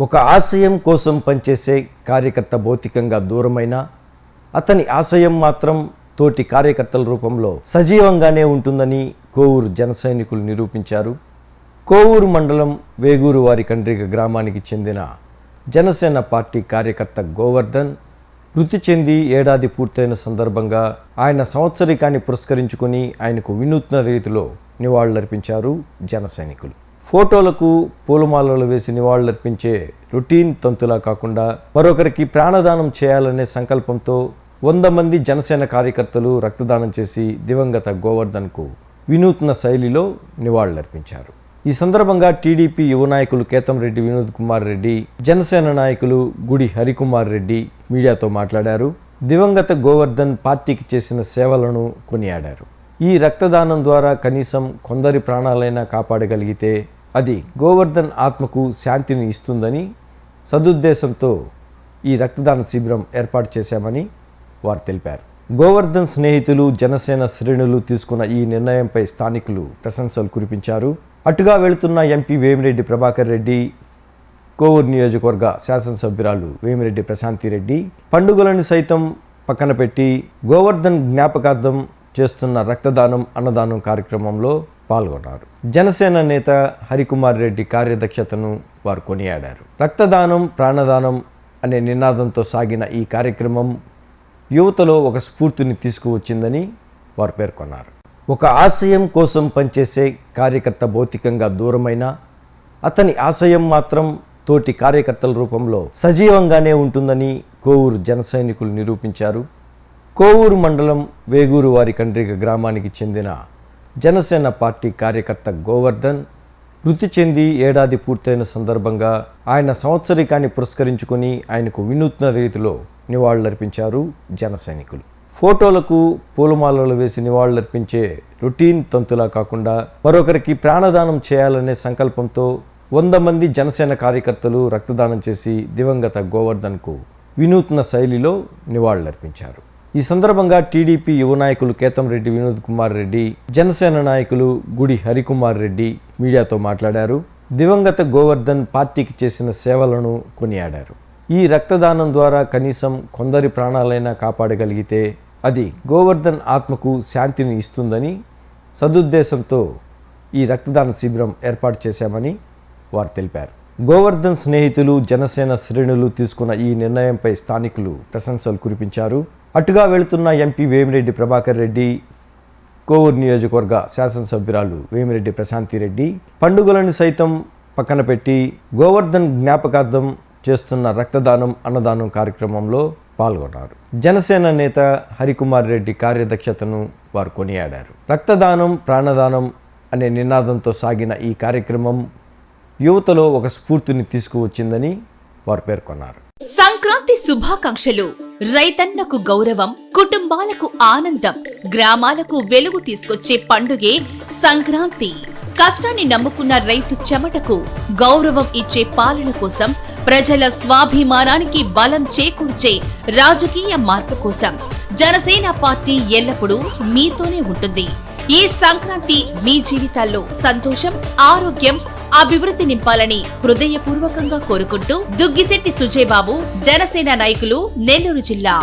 ఒక ఆశయం కోసం పనిచేసే కార్యకర్త భౌతికంగా దూరమైన అతని ఆశయం మాత్రం తోటి కార్యకర్తల రూపంలో సజీవంగానే ఉంటుందని కోవూరు జనసైనికులు నిరూపించారు. కోవూరు మండలం వేగూరు వారి కండ్రిక గ్రామానికి చెందిన జనసేన పార్టీ కార్యకర్త గోవర్ధన్ మృతి చెంది ఏడాది పూర్తయిన సందర్భంగా ఆయన సంవత్సరికాన్ని పురస్కరించుకొని ఆయనకు వినూత్న రీతిలో నివాళులర్పించారు జన సైనికులు. ఫోటోలకు పూలమాలలు వేసి నివాళులర్పించే రొటీన్ తంతులా కాకుండా మరొకరికి ప్రాణదానం చేయాలనే సంకల్పంతో వంద మంది జనసేన కార్యకర్తలు రక్తదానం చేసి దివంగత గోవర్ధన్కు వినూత్న శైలిలో నివాళులర్పించారు. ఈ సందర్భంగా టీడీపీ యువ నాయకులు కేతంరెడ్డి వినోద్ కుమార్ రెడ్డి జనసేన నాయకులు గుడి హరికుమార్ రెడ్డి మీడియాతో మాట్లాడారు. దివంగత గోవర్ధన్ పార్టీకి చేసిన సేవలను కొనియాడారు. ఈ రక్తదానం ద్వారా కనీసం కొందరి ప్రాణాలైనా కాపాడగలిగితే అది గోవర్ధన్ ఆత్మకు శాంతిని ఇస్తుందని సదుద్దేశంతో ఈ రక్తదాన శిబిరం ఏర్పాటు చేశామని వారు తెలిపారు. గోవర్ధన్ స్నేహితులు జనసేన శ్రేణులు తీసుకున్న ఈ నిర్ణయంపై స్థానికులు ప్రశంసలు కురిపించారు. అటుగా వెళుతున్న ఎంపీ వేమిరెడ్డి ప్రభాకర్ రెడ్డి కోవూరు నియోజకవర్గ శాసనసభ్యురాలు వేమిరెడ్డి ప్రశాంతి రెడ్డి పండుగలను సైతం పక్కన పెట్టి గోవర్ధన్ జ్ఞాపకార్థం చేస్తున్న రక్తదానం అన్నదానం కార్యక్రమంలో పాల్గొన్నారు. జనసేన నేత హరికుమార్ రెడ్డి కార్యదక్షతను వారు కొనియాడారు. రక్తదానం ప్రాణదానం అనే నినాదంతో సాగిన ఈ కార్యక్రమం యువతలో ఒక స్ఫూర్తిని తీసుకువచ్చిందని వారు పేర్కొన్నారు. ఒక ఆశయం కోసం పనిచేసే కార్యకర్త భౌతికంగా దూరమైన అతని ఆశయం మాత్రం తోటి కార్యకర్తల రూపంలో సజీవంగానే ఉంటుందని కోవూరు జన సైనికులు నిరూపించారు. కోవూరు మండలం వేగూరు వారి కండ్రిక గ్రామానికి చెందిన జనసేన పార్టీ కార్యకర్త గోవర్ధన్ మృతి చెంది ఏడాది పూర్తయిన సందర్భంగా ఆయన సంవత్సరికాన్ని పురస్కరించుకొని ఆయనకు వినూత్న రీతిలో నివాళులర్పించారు జన సైనికులు. ఫోటోలకు పూలమాలలు వేసి నివాళులర్పించే రొటీన్ తంతులా కాకుండా మరొకరికి ప్రాణదానం చేయాలనే సంకల్పంతో వంద మంది జనసేన కార్యకర్తలు రక్తదానం చేసి దివంగత గోవర్ధన్కు వినూత్న శైలిలో నివాళులర్పించారు. ఈ సందర్భంగా టీడీపీ యువ నాయకులు కేతంరెడ్డి వినోద్ కుమార్ రెడ్డి జనసేన నాయకులు గుడి హరికుమార్ రెడ్డి మీడియాతో మాట్లాడారు. దివంగత గోవర్ధన్ పార్టీకి చేసిన సేవలను కొనియాడారు. ఈ రక్తదానం ద్వారా కనీసం కొందరి ప్రాణాలైనా కాపాడగలిగితే అది గోవర్ధన్ ఆత్మకు శాంతిని ఇస్తుందని సదుద్దేశంతో ఈ రక్తదాన శిబిరం ఏర్పాటు చేశామని వారు తెలిపారు. గోవర్ధన్ స్నేహితులు జనసేన శ్రేణులు తీసుకున్న ఈ నిర్ణయంపై స్థానికులు ప్రశంసలు కురిపించారు. అటుగా వెళుతున్న ఎంపీ వేమిరెడ్డి ప్రభాకర్ రెడ్డి కోవూరు నియోజకవర్గ శాసనసభ్యురాలు వేమిరెడ్డి ప్రశాంతి రెడ్డి పండుగలను సైతం పక్కన పెట్టి గోవర్ధన్ జ్ఞాపకార్థం చేస్తున్న రక్తదానం అన్నదానం కార్యక్రమంలో పాల్గొన్నారు. జనసేన నేత హరికుమార్ రెడ్డి కార్యదక్షతను వారు కొనియాడారు. రక్తదానం ప్రాణదానం అనే నినాదంతో సాగిన ఈ కార్యక్రమం యువతలో ఒక స్ఫూర్తిని తీసుకువచ్చిందని వారు పేర్కొన్నారు. సంక్రాంతి శుభాకాంక్షలు. రైతన్నకు గౌరవం కుటుంబాలకు ఆనందం గ్రామాలకు వెలుగు తీసుకొచ్చే పండుగే సంక్రాంతి. కష్టాన్ని నమ్ముకున్న రైతు చెమటకు గౌరవం ఇచ్చే పాలన కోసం ప్రజల స్వాభిమానానికి బలం చేకూర్చే రాజకీయ మార్పు కోసం జనసేన పార్టీ ఎల్లప్పుడూ మీతోనే ఉంటుంది. ఈ సంక్రాంతి మీ జీవితాల్లో సంతోషం ఆరోగ్యం అభివృద్ధి నింపాలని హృదయపూర్వకంగా కోరుకుంటూ దుగ్గిశెట్టి సుజయ్ బాబు జనసేన నాయకులు నెల్లూరు జిల్లా.